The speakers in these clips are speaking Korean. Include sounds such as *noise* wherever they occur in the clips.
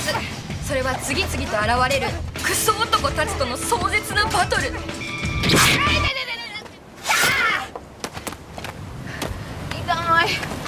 つ。それは次々と現れるクソ男たちとの壮絶なバトル。痛い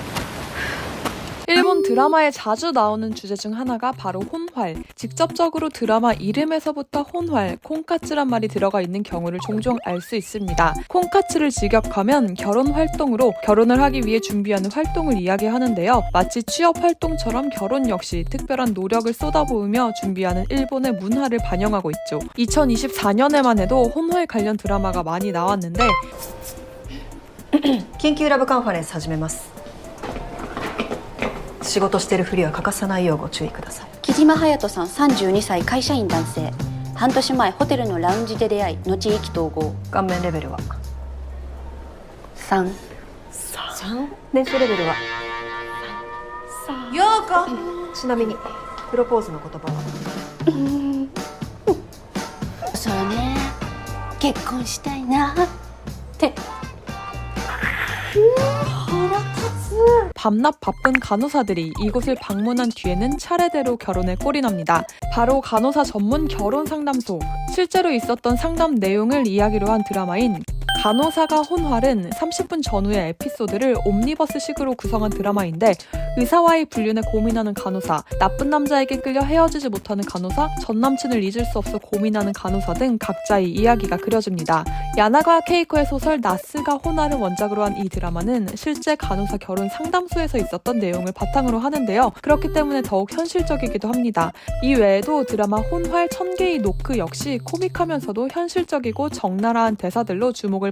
일본 드라마에 자주 나오는 주제 중 하나가 바로 혼활. 직접적으로 드라마 이름에서부터 혼활, 콩카츠란 말이 들어가 있는 경우를 종종 알 수 있습니다. 콩카츠를 직역하면 결혼 활동으로 결혼을 하기 위해 준비하는 활동을 이야기하는데요. 마치 취업 활동처럼 결혼 역시 특별한 노력을 쏟아부으며 준비하는 일본의 문화를 반영하고 있죠. 2024년에만 해도 혼활 관련 드라마가 많이 나왔는데 *clears throat* 緊急ラブカンファレンス始めます 仕事してるふりは欠かさないようご注意ください。木島隼人さん32歳会社員男性。半年前ホテルのラウンジで出会い後意気投合。顔面レベルは？3 3年収レベルは？ようこちなみにプロポーズの言葉は？そうね。結婚したいなって。 밤낮 바쁜 간호사들이 이곳을 방문한 뒤에는 차례대로 결혼에 꼴이 납니다. 바로 간호사 전문 결혼 상담소. 실제로 있었던 상담 내용을 이야기로 한 드라마인 간호사가 혼활은 30분 전후의 에피소드를 옴니버스식으로 구성한 드라마인데 의사와의 불륜에 고민하는 간호사, 나쁜 남자에게 끌려 헤어지지 못하는 간호사, 전 남친을 잊을 수 없어 고민하는 간호사 등 각자의 이야기가 그려집니다. 야나가 케이코의 소설 나스가 혼화를 원작으로 한 이 드라마는 실제 간호사 결혼 상담소에서 있었던 내용을 바탕으로 하는데요. 그렇기 때문에 더욱 현실적이기도 합니다. 이 외에도 드라마 혼활 천개의 노크 역시 코믹하면서도 현실적이고 적나라한 대사들로 주목을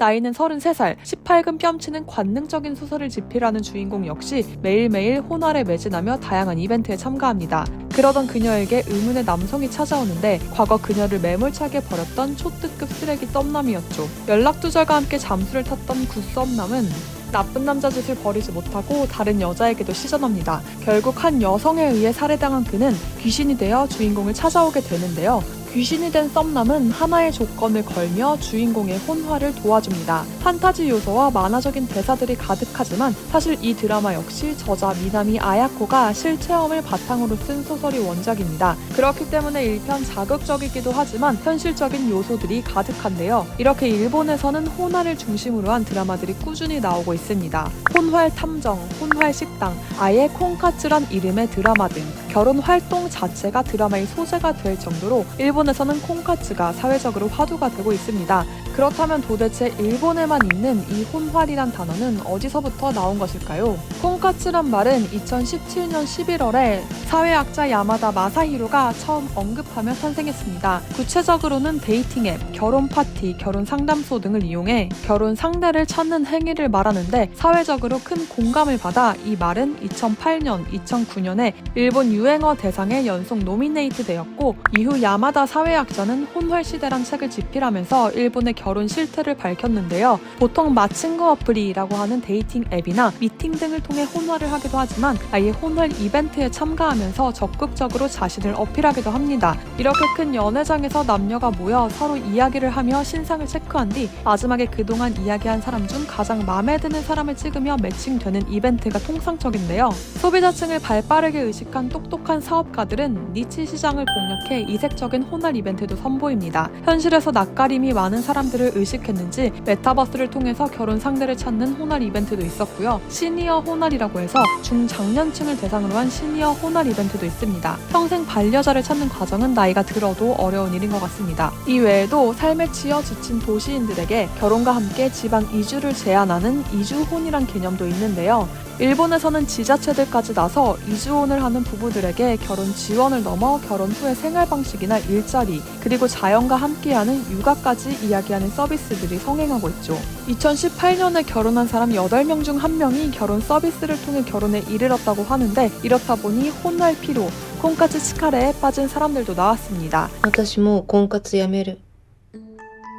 나이는 33살, 18금 뺨치는 관능적인 소설을 집필하는 주인공 역시 매일매일 혼활에 매진하며 다양한 이벤트에 참가합니다. 그러던 그녀에게 의문의 남성이 찾아오는데 과거 그녀를 매몰차게 버렸던 초특급 쓰레기 썸남이었죠. 연락두절과 함께 잠수를 탔던 구 썸남은 나쁜 남자 짓을 버리지 못하고 다른 여자에게도 시전합니다. 결국 한 여성에 의해 살해당한 그는 귀신이 되어 주인공을 찾아오게 되는데요. 귀신이 된 썸남은 하나의 조건을 걸며 주인공의 혼화를 도와줍니다. 판타지 요소와 만화적인 대사들이 가득하지만 사실 이 드라마 역시 저자 미나미 아야코가 실체험을 바탕으로 쓴 소설이 원작입니다. 그렇기 때문에 일편 자극적이기도 하지만 현실적인 요소들이 가득한데요. 이렇게 일본에서는 혼화를 중심으로 한 드라마들이 꾸준히 나오고 있습니다. 혼활 탐정, 혼활 식당, 아예 콩카츠란 이름의 드라마 등 결혼 활동 자체가 드라마의 소재가 될 정도로 일본에서는 콩카츠가 사회적으로 화두가 되고 있습니다. 그렇다면 도대체 일본에만 있는 이 혼활이란 단어는 어디서부터 나온 것일까요? 콩카츠란 말은 2017년 11월에 사회학자 야마다 마사히로가 처음 언급하며 탄생했습니다. 구체적으로는 데이팅 앱, 결혼 파티, 결혼 상담소 등을 이용해 결혼 상대를 찾는 행위를 말하는데 사회적으로 큰 공감을 받아 이 말은 2008년, 2009년에 일본 유 행어 대상에 연속 노미네이트 되었고 이후 야마다 사회학자는 혼활 시대란 책을 집필하면서 일본의 결혼 실태를 밝혔는데요. 보통 마친구 어플이라고 하는 데이팅 앱이나 미팅 등을 통해 혼활을 하기도 하지만 아예 혼활 이벤트에 참가하면서 적극적으로 자신을 어필하기도 합니다. 이렇게 큰 연회장에서 남녀가 모여 서로 이야기를 하며 신상을 체크한 뒤 마지막에 그동안 이야기한 사람 중 가장 마음에 드는 사람을 찍으며 매칭되는 이벤트가 통상적인데요. 소비자층을 발빠르게 의식한 똑 똑한 사업가들은 니치 시장을 공략해 이색적인 혼활 이벤트도 선보입니다. 현실에서 낯가림이 많은 사람들을 의식했는지 메타버스를 통해서 결혼 상대를 찾는 혼활 이벤트도 있었고요. 시니어 혼활이라고 해서 중장년층을 대상으로 한 시니어 혼활 이벤트도 있습니다. 평생 반려자를 찾는 과정은 나이가 들어도 어려운 일인 것 같습니다. 이 외에도 삶에 치여 지친 도시인들에게 결혼과 함께 지방 이주를 제한하는 이주혼이란 개념도 있는데요. 일본에서는 지자체들까지 나서 이주혼을 하는 부부들에게 결혼 지원을 넘어 결혼 후의 생활 방식이나 일자리, 그리고 자연과 함께하는 육아까지 이야기하는 서비스들이 성행하고 있죠. 2018년에 결혼한 사람 8명 중 1명이 결혼 서비스를 통해 결혼에 이르렀다고 하는데 이렇다 보니 혼날 피로, 콩까지 치카레에 빠진 사람들도 나왔습니다. 私もう婚活やめる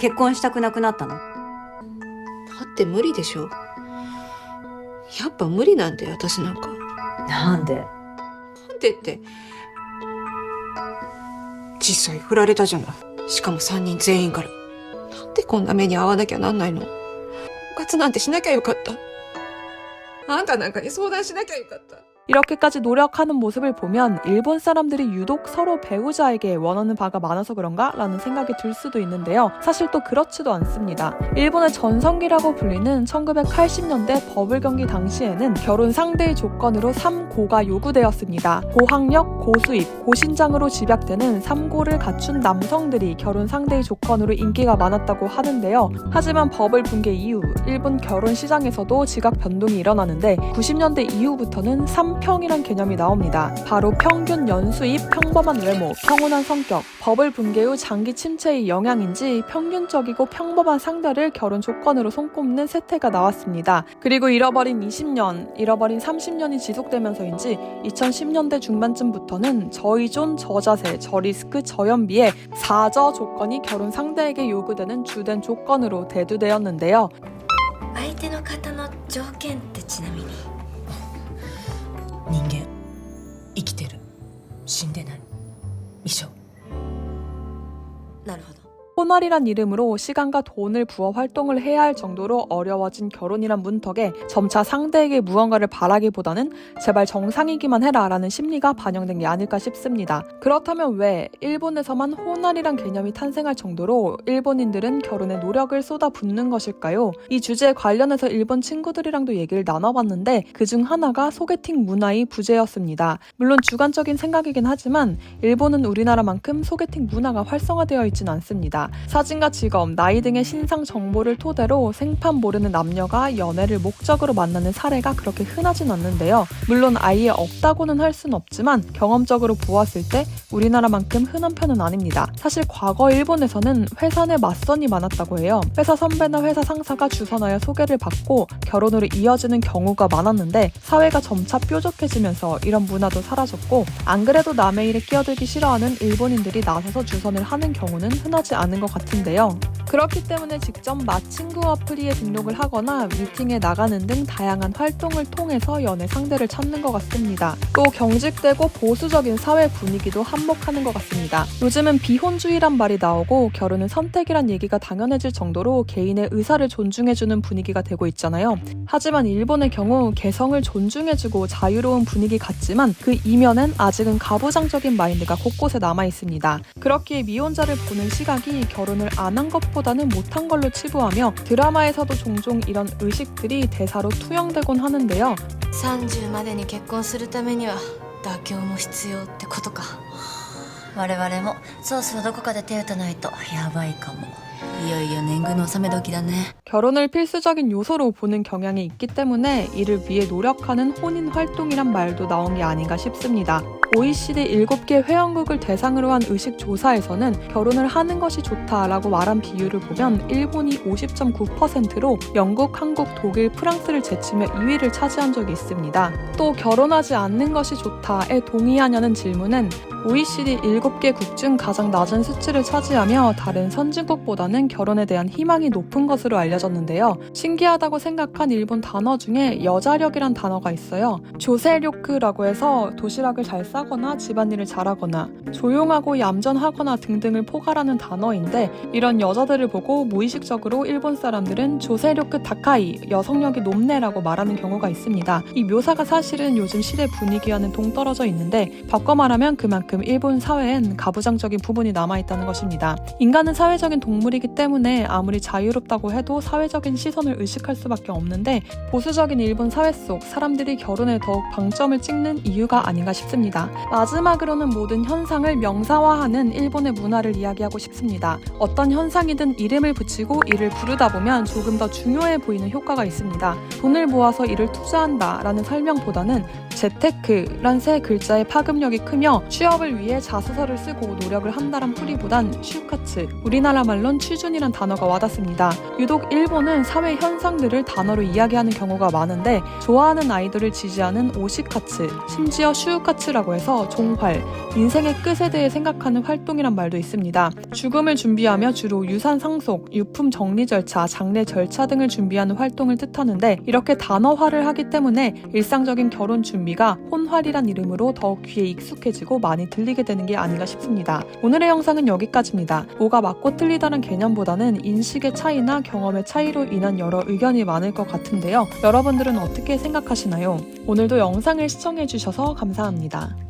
結婚したくなくなったのだって無理でしょ やっぱ無理なんだよ私なんか。なんで？なんでって。実際振られたじゃない。しかも3人全員から。なんでこんな目に遭わなきゃなんないの。婚活なんてしなきゃよかった。あんたなんかに相談しなきゃよかった 이렇게까지 노력하는 모습을 보면 일본 사람들이 유독 서로 배우자에게 원하는 바가 많아서 그런가? 라는 생각이 들 수도 있는데요. 사실 또 그렇지도 않습니다. 일본의 전성기라고 불리는 1980년대 버블 경기 당시에는 결혼 상대의 조건으로 3고가 요구되었습니다. 고학력, 고수입, 고신장으로 집약되는 3고를 갖춘 남성들이 결혼 상대의 조건으로 인기가 많았다고 하는데요. 하지만 버블 붕괴 이후 일본 결혼 시장에서도 지각 변동이 일어나는데 90년대 이후부터는 3 평이란 개념이 나옵니다. 바로 평균 연수입, 평범한 외모, 평온한 성격, 버블 붕괴 후 장기 침체의 영향인지 평균적이고 평범한 상대를 결혼 조건으로 손꼽는 세태가 나왔습니다. 그리고 잃어버린 20년, 잃어버린 30년이 지속되면서인지 2010년대 중반쯤부터는 저의존, 저자세, 저리스크, 저연비의 4저 조건이 결혼 상대에게 요구되는 주된 조건으로 대두되었는데요. 相手の方の条件ってちなみに 人間。生きてる。死んでない。一緒なるほど。 혼활이란 이름으로 시간과 돈을 부어 활동을 해야 할 정도로 어려워진 결혼이란 문턱에 점차 상대에게 무언가를 바라기보다는 제발 정상이기만 해라 라는 심리가 반영된 게 아닐까 싶습니다. 그렇다면 왜 일본에서만 혼활이란 개념이 탄생할 정도로 일본인들은 결혼에 노력을 쏟아붓는 것일까요? 이 주제에 관련해서 일본 친구들이랑도 얘기를 나눠봤는데 그중 하나가 소개팅 문화의 부재였습니다. 물론 주관적인 생각이긴 하지만 일본은 우리나라만큼 소개팅 문화가 활성화되어 있진 않습니다. 사진과 직업, 나이 등의 신상 정보를 토대로 생판 모르는 남녀가 연애를 목적으로 만나는 사례가 그렇게 흔하진 않는데요. 물론 아예 없다고는 할 수는 없지만 경험적으로 보았을 때 우리나라만큼 흔한 편은 아닙니다. 사실 과거 일본에서는 회사 내 맞선이 많았다고 해요. 회사 선배나 회사 상사가 주선하여 소개를 받고 결혼으로 이어지는 경우가 많았는데 사회가 점차 뾰족해지면서 이런 문화도 사라졌고 안 그래도 남의 일에 끼어들기 싫어하는 일본인들이 나서서 주선을 하는 경우는 흔하지 않은 것 같은데요. 그렇기 때문에 직접 마친구 어플리에 등록을 하거나 미팅에 나가는 등 다양한 활동을 통해서 연애 상대를 찾는 것 같습니다. 또 경직되고 보수적인 사회 분위기도 한몫하는 것 같습니다. 요즘은 비혼주의란 말이 나오고 결혼은 선택이란 얘기가 당연해질 정도로 개인의 의사를 존중해주는 분위기가 되고 있잖아요. 하지만 일본의 경우 개성을 존중해주고 자유로운 분위기 같지만 그 이면엔 아직은 가부장적인 마인드가 곳곳에 남아 있습니다. 그렇기에 미혼자를 보는 시각이 결혼을 안 한 것보다는 못한 걸로 치부하며 드라마에서도 종종 이런 의식들이 대사로 투영되곤 하는데요. 30までに結婚するためには妥協も必要ってことか 我々もそろそろどこかで手打たないとやばいかもいよいよ年貢の納め時だね 결혼을 필수적인 요소로 보는 경향이 있기 때문에 이를 위해 노력하는 혼인 활동이란 말도 나온 게 아닌가 싶습니다. OECD 7개 회원국을 대상으로 한 의식 조사에서는 결혼을 하는 것이 좋다라고 말한 비율을 보면 일본이 50.9%로 영국, 한국, 독일, 프랑스를 제치며 2위를 차지한 적이 있습니다. 또 결혼하지 않는 것이 좋다에 동의하냐는 질문은 OECD 7개 국 중 가장 낮은 수치를 차지하며 다른 선진국보다는 결혼에 대한 희망이 높은 것으로 알려졌는데요. 신기하다고 생각한 일본 단어 중에 여자력이란 단어가 있어요. 조세료크라고 해서 도시락을 잘 싸거나 집안일을 잘하거나 조용하고 얌전하거나 등등을 포괄하는 단어인데 이런 여자들을 보고 무의식적으로 일본 사람들은 조세료크 다카이 여성력이 높네라고 말하는 경우가 있습니다. 이 묘사가 사실은 요즘 시대 분위기와는 동떨어져 있는데 바꿔 말하면 그만큼 일본 사회엔 가부장적인 부분이 남아있다는 것입니다. 인간은 사회적인 동물이기 때문에 아무리 자유롭다고 해도 사회적인 시선을 의식할 수밖에 없는데 보수적인 일본 사회 속 사람들이 결혼에 더욱 방점을 찍는 이유가 아닌가 싶습니다. 마지막으로는 모든 현상을 명사화하는 일본의 문화를 이야기하고 싶습니다. 어떤 현상이든 이름을 붙이고 이를 부르다 보면 조금 더 중요해 보이는 효과가 있습니다. 돈을 모아서 이를 투자한다 라는 설명보다는 재테크란 세 글자의 파급력이 크며 취업을 취업을 위해 자소서를 쓰고 노력을 한다란 풀이보단 슈카츠, 우리나라 말론 취준이란 단어가 와닿습니다. 유독 일본은 사회 현상들을 단어로 이야기하는 경우가 많은데 좋아하는 아이돌을 지지하는 오시카츠, 심지어 슈카츠라고 해서 종활, 인생의 끝에 대해 생각하는 활동이란 말도 있습니다. 죽음을 준비하며 주로 유산 상속, 유품 정리 절차, 장례 절차 등을 준비하는 활동을 뜻하는데 이렇게 단어화를 하기 때문에 일상적인 결혼 준비가 혼활이란 이름으로 더욱 귀에 익숙해지고 많이 들리게 되는 게 아닌가 싶습니다. 오늘의 영상은 여기까지입니다. 뭐가 맞고 틀리다는 개념보다는 인식의 차이나 경험의 차이로 인한 여러 의견이 많을 것 같은데요. 여러분들은 어떻게 생각하시나요? 오늘도 영상을 시청해주셔서 감사합니다.